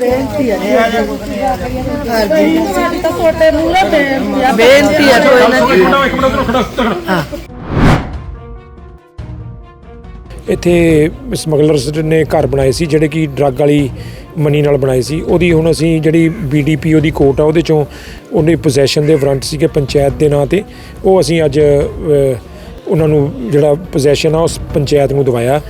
ਬੇਨਤੀ ਹੈ ਹਾਂਜੀ। ਸਾਡੀ ਤਾਂ ਤੁਹਾਡੇ ਮੂਹਰੇ ਬੇਨਤੀ ਆ ਬੇਨਤੀ ਹੈ ਕੋਈ ਨਾ ਜੀ ਇੱਥੇ ਸਮਗਲਰਸ ਨੇ ਘਰ ਬਣਾਏ ਸੀ ਜਿਹੜੇ ਕਿ ਡਰੱਗ ਵਾਲੀ ਮਨੀ ਨਾਲ ਬਣਾਏ ਸੀ। ਉਹਦੀ ਹੁਣ ਅਸੀਂ ਜਿਹੜੀ ਬੀਡੀਪੀ ਉਹਦੀ ਕੋਰਟ ਆ ਉਹਦੇ ਚੋਂ ਉਹਨੇ ਪੋਜੈਸ਼ਨ ਦੇ ਵਾਰੰਟ ਸੀਗੇ ਪੰਚਾਇਤ ਦੇ ਨਾਂ ਤੇ। ਉਹ ਅਸੀਂ ਅੱਜ ਉਹਨਾਂ ਨੂੰ ਜਿਹੜਾ ਪੋਜੈਸ਼ਨ ਆ ਉਸ ਪੰਚਾਇਤ ਨੂੰ ਦਵਾਇਆ।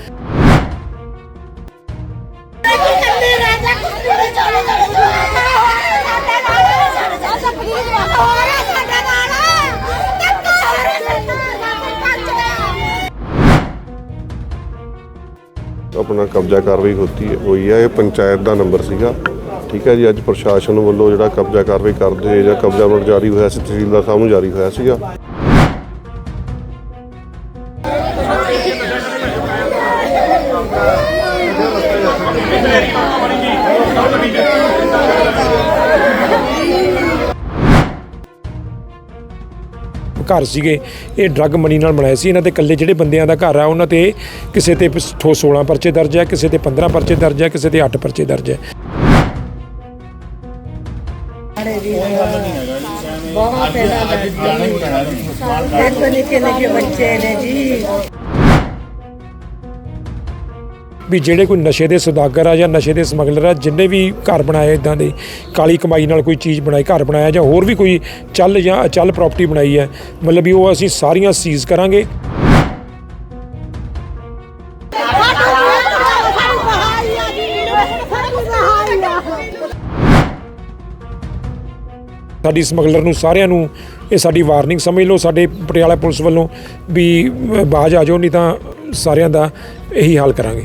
ਆਪਣਾ ਕਬਜ਼ਾ ਕਾਰਵਾਈ ਹੋਤੀ ਹੈ, ਹੋਈ ਹੈ, ਇਹ ਪੰਚਾਇਤ ਦਾ ਨੰਬਰ ਸੀਗਾ। ਠੀਕ ਹੈ ਜੀ, ਅੱਜ ਪ੍ਰਸ਼ਾਸਨ ਵੱਲੋਂ ਜਿਹੜਾ ਕਬਜ਼ਾ ਕਾਰਵਾਈ ਕਰਦੇ ਜਾਂ ਕਬਜ਼ਾ ਨੋਟ ਜਾਰੀ ਹੋਇਆ ਸੀ, ਤਹਿਸੀਲਦਾਰ ਸਾਹਿਬ ਨੂੰ ਜਾਰੀ ਹੋਇਆ ਸੀਗਾ। ਘਰ ਸੀਗੇ ਇਹ ਡਰੱਗ ਮਨੀ ਨਾਲ ਬਣਾਏ ਸੀ ਇਹਨਾਂ ਤੇ ਇਕੱਲੇ ਜਿਹੜੇ ਬੰਦਿਆਂ ਦਾ ਘਰ ਆ ਉਹਨਾਂ ਤੇ ਕਿਸੇ ਤੇ ਪ- ਠੋ 16 ਪਰਚੇ ਦਰਜ ਹੈ ਕਿਸੇ ਤੇ 15 ਪਰਚੇ ਦਰਜ ਹੈ ਕਿਸੇ ਤੇ 8 ਪਰਚੇ ਦਰਜ ਹੈ ਬਹੁਤ ਪੈਦਾ ਬੱਚੇ ਨੇ ਜੀ ਵੀ ਜਿਹੜੇ ਕੋਈ ਨਸ਼ੇ ਦੇ ਸੌਦਾਗਰ ਆ ਜਾਂ ਨਸ਼ੇ ਦੇ ਸਮਗਲਰ ਆ, ਜਿੰਨੇ ਵੀ ਘਰ ਬਣਾਏ ਇਦਾਂ ਦੇ, ਕਾਲੀ ਕਮਾਈ ਨਾਲ ਕੋਈ ਚੀਜ਼ ਬਣਾਈ, ਘਰ ਬਣਾਇਆ ਜਾਂ ਹੋਰ ਵੀ ਕੋਈ ਚੱਲ ਜਾਂ ਅਚਲ ਪ੍ਰਾਪਰਟੀ ਬਣਾਈ ਹੈ, ਮਤਲਬ ਵੀ ਉਹ ਅਸੀਂ ਸਾਰੀਆਂ ਸੀਜ਼ ਕਰਾਂਗੇ। ਸਾਡੀ ਸਮਗਲਰ ਨੂੰ ਸਾਰਿਆਂ ਨੂੰ ਇਹ ਸਾਡੀ ਵਾਰਨਿੰਗ ਸਮਝ ਲਓ, ਸਾਡੇ ਪਟਿਆਲਾ ਪੁਲਿਸ ਵੱਲੋਂ ਵੀ ਬਾਜ਼ ਆ ਜਾਓ, ਨਹੀਂ ਤਾਂ ਸਾਰਿਆਂ ਦਾ ਇਹੀ ਹਾਲ ਕਰਾਂਗੇ।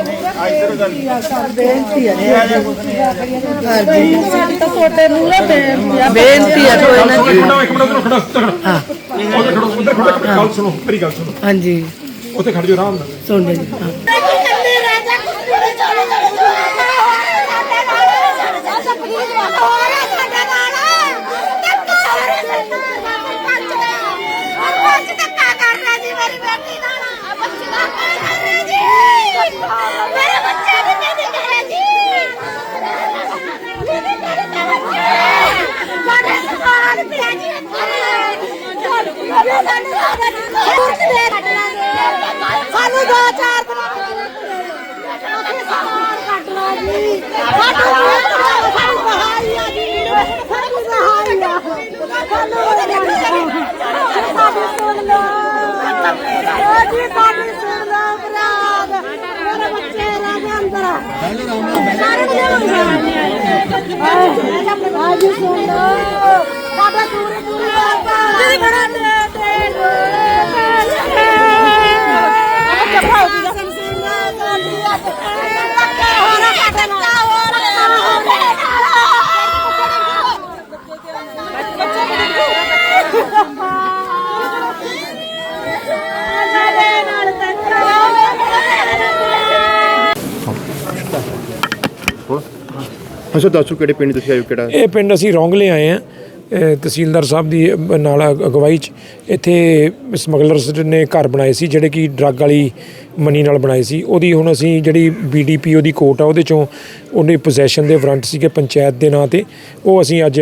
ਬੇਨਤੀ ਹੈ ਹਾਂਜੀ। ਸਾਡੀ ਤਾਂ ਤੁਹਾਡੇ ਮੂਹਰੇ ਬੇਨਤੀ ਆ। ਬੇਨਤੀ ਹੈ ਕੋਈ ਨਾ ਜੀ। ਇੱਕ ਮਿੰਟ ਉਧਰ ਖੜਾ ਖੜਾ ਉਧਰ ਖੜੋ ਉਧਰ ਖੜਾ ਗੱਲ ਸੁਣੋ ਮੇਰੀ ਗੱਲ ਸੁਣੋ। ਹਾਂਜੀ। ਉੱਥੇ ਖੜ ਜਾਓ ਆਰਾਮ ਨਾਲ। ਸੁਣ ਜੀ ਹਾਂ ਮੇਰੇ ਬੱਚੇ ਵੀ ਨਹੀਂ ਦਿਖੇ ਜੀ ਸਾਡੇ ਸਮਾਨ ਪਿਆ ਜੀ ਸਾਨੂੰ ਦੋ ਚਾਰ ਦਿਨ ਅਸੀਂ ਸਮਾਨ ਕੱਟਣਾ ਜੀ ਸਾਡਾ ਸਾਨੂੰ ਬਹਾਈ ਆ ਜੀ ਸਾਨੂੰ ਬਹਾਈ ਆ ਸਾਨੂੰ ਸਾਡੀ ਸੁਣ ਲਓ ਓ ਜੀ ਸਾਡੀ ਸੁਣ ਲਓ ਬਰਾਦ ਮੇਰੇ ਬੱਚੇ ਰਹਿ ਗਏ ਅੰਦਰ ਸਾਰੇ ਅੱਜ ਸੁਣ ਲਓ ਸਾਡਾ ਪੂਰੇ ਅੱਛਾ ਦੱਸੋ ਕਿਹੜੇ ਪਿੰਡ ਤੁਸੀਂ ਆਏ ਹੋ, ਕਿਹੜਾ? ਇਹ ਪਿੰਡ ਅਸੀਂ ਰੌਂਗਲੇ ਆਏ ਆ ਤਹਿਸੀਲਦਾਰ ਸਾਹਿਬ ਦੀ ਨਾਲ ਅਗਵਾਈ ਚ। ਇੱਥੇ ਸਮਗਲਰਸ ਨੇ ਘਰ ਬਣਾਏ ਸੀ, ਜਿਹੜੇ ਕਿ ਡਰੱਗ ਵਾਲੀ ਮਨੀ ਨਾਲ ਬਣਾਏ ਸੀ। ਉਹਦੀ ਹੁਣ ਅਸੀਂ ਜਿਹੜੀ ਬੀਡੀਪੀ ਦੀ ਕੋਰਟ ਆ, ਉਹਦੇ ਚੋਂ ਉਹਨੇ ਪੋਜੈਸ਼ਨ ਦੇ ਵਾਰੰਟ ਸੀਗੇ ਪੰਚਾਇਤ ਦੇ ਨਾਂ ਤੇ। ਉਹ ਅਸੀਂ ਅੱਜ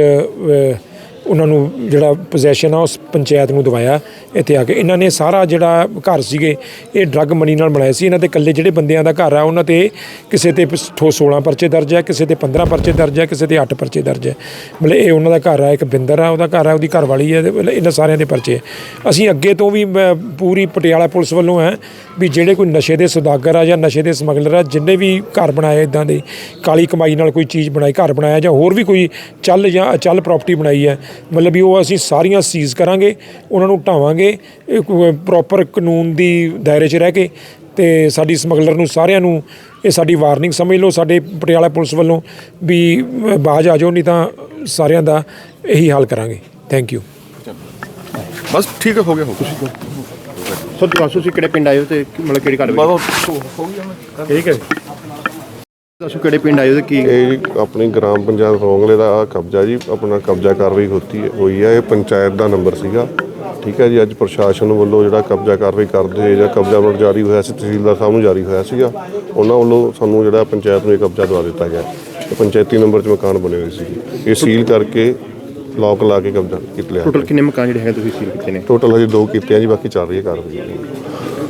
ਉਹਨਾਂ ਨੂੰ ਜਿਹੜਾ ਪੋਜੈਸ਼ਨ ਆ, ਉਸ ਪੰਚਾਇਤ ਨੂੰ ਦਵਾਇਆ। ਇੱਥੇ ਆ ਕੇ। ਇਹਨਾਂ ਨੇ ਸਾਰਾ ਜਿਹੜਾ ਘਰ ਸੀਗੇ, ਇਹ ਡਰੱਗ ਮਨੀ ਨਾਲ ਬਣਾਏ ਸੀ। ਇਹਨਾਂ ਦੇ ਇਕੱਲੇ ਜਿਹੜੇ ਬੰਦਿਆਂ ਦਾ ਘਰ ਆ, ਉਹਨਾਂ ਤੇ ਕਿਸੇ ਤੇ ਪ- ਠੋ 16 ਪਰਚੇ ਦਰਜ ਹੈ ਕਿਸੇ ਤੇ 15 ਪਰਚੇ ਦਰਜ ਹੈ ਕਿਸੇ ਤੇ 8 ਪਰਚੇ ਦਰਜ ਹੈ ਮਤਲਬ ਇਹ ਉਹਨਾਂ ਦਾ ਘਰ ਆ, ਇੱਕ ਬਿੰਦਰ ਆ, ਉਹਦਾ ਘਰ ਆ, ਉਹਦੀ ਘਰ ਵਾਲੀ ਹੈ ਮਤਲਬ ਇਹਨਾਂ ਸਾਰਿਆਂ ਦੇ ਪਰਚੇ ਅਸੀਂ ਅੱਗੇ ਤੋਂ ਵੀ ਪੂਰੀ ਪਟਿਆਲਾ ਪੁਲਿਸ ਵੱਲੋਂ ਹੈ ਵੀ ਜਿਹੜੇ ਕੋਈ ਨਸ਼ੇ ਦੇ ਸੌਦਾਗਰ ਆ ਜਾਂ ਨਸ਼ੇ ਦੇ ਸਮਗਲਰ ਆ, ਜਿੰਨੇ ਵੀ ਘਰ ਬਣਾਏ ਇਦਾਂ ਦੇ, ਕਾਲੀ ਕਮਾਈ ਨਾਲ ਕੋਈ ਚੀਜ਼ ਬਣਾਈ, ਘਰ ਬਣਾਇਆ ਜਾਂ ਹੋਰ ਵੀ ਕੋਈ ਚੱਲ ਜਾਂ ਅਚਲ ਪ੍ਰਾਪਰਟੀ ਬਣਾਈ ਹੈ, ਮਤਲਬ ਵੀ ਉਹ ਅਸੀਂ ਸਾਰੀਆਂ ਸੀਜ਼ ਕਰਾਂਗੇ, ਉਹਨਾਂ ਨੂੰ ਢਾਵਾਂਗੇ ਪ੍ਰੋਪਰ ਕਾਨੂੰਨ ਦੀ ਦਾਇਰੇ 'ਚ ਰਹਿ ਕੇ ਤੇ ਸਾਡੀ ਸਮਗਲਰ ਨੂੰ ਸਾਰਿਆਂ ਨੂੰ ਇਹ ਸਾਡੀ ਵਾਰਨਿੰਗ ਸਮਝ ਲਓ ਸਾਡੇ ਪਟਿਆਲਾ ਪੁਲਿਸ ਵੱਲੋਂ ਵੀ ਬਾਜ਼ ਆ ਜਾਓ ਨਹੀਂ ਤਾਂ ਸਾਰਿਆਂ ਦਾ ਇਹੀ ਹਾਲ ਕਰਾਂਗੇ। ਥੈਂਕ ਯੂ ਬਸ ਠੀਕ ਹੈ ਹੋ ਗਿਆ ਹੋ ਤੁਸੀਂ ਸਰ ਦੱਸੋ ਤੁਸੀਂ ਕਿਹੜੇ ਪਿੰਡ ਆਏ ਹੋ ਤੇ ਮਤਲਬ ਕਿਹੜੀ ਘਰ ਬਸ ਠੀਕ ਹੈ ਦੱਸੋ ਕਿਹੜੇ ਪਿੰਡ ਆਏ ਹੋ ਤੇ ਕੀ? ਇਹ ਆਪਣੀ ਗ੍ਰਾਮ ਪੰਚਾਇਤ ਰੋਂਗਲੇ ਦਾ ਆਹ ਕਬਜ਼ਾ ਜੀ ਆਪਣਾ ਕਬਜ਼ਾ ਕਾਰਵਾਈ ਹੋਤੀ ਹੋਈ ਹੈ ਇਹ ਪੰਚਾਇਤ ਦਾ ਨੰਬਰ ਸੀਗਾ। ਠੀਕ ਹੈ ਜੀ ਅੱਜ ਪ੍ਰਸ਼ਾਸਨ ਵੱਲੋਂ ਜਿਹੜਾ ਕਬਜ਼ਾ ਕਾਰਵਾਈ ਕਰਦੇ ਹੋਏ ਜਾਂ ਕਬਜ਼ਾ ਨੋਟ ਜਾਰੀ ਹੋਇਆ ਸੀ ਤਹਿਸੀਲਦਾਰ ਸਾਹਿਬ ਨੂੰ ਜਾਰੀ ਹੋਇਆ ਸੀਗਾ ਉਹਨਾਂ ਵੱਲੋਂ ਸਾਨੂੰ ਜਿਹੜਾ ਪੰਚਾਇਤ ਨੂੰ ਇਹ ਕਬਜ਼ਾ ਦਵਾ ਦਿੱਤਾ ਗਿਆ। ਤੇ ਪੰਚਾਇਤੀ ਨੰਬਰ 'ਚ ਮਕਾਨ ਬਣੇ ਹੋਏ ਸੀ ਇਹ ਸੀਲ ਕਰਕੇ ਲੋਕ ਲਾ ਕੇ ਕਬਜ਼ਾ ਕੀਤਾ ਲਿਆ ਟੋਟਲ ਕਿੰਨੇ ਮਕਾਨ ਜਿਹੜੇ ਹੈਗੇ ਤੁਸੀਂ ਸੀਲ ਕੀਤੇ ਨੇ? ਟੋਟਲ ਹਜੇ ਦੋ ਕੀਤੇ ਆ ਜੀ ਬਾਕੀ ਚੱਲ ਰਹੀ ਹੈ ਕਾਰਵਾਈ।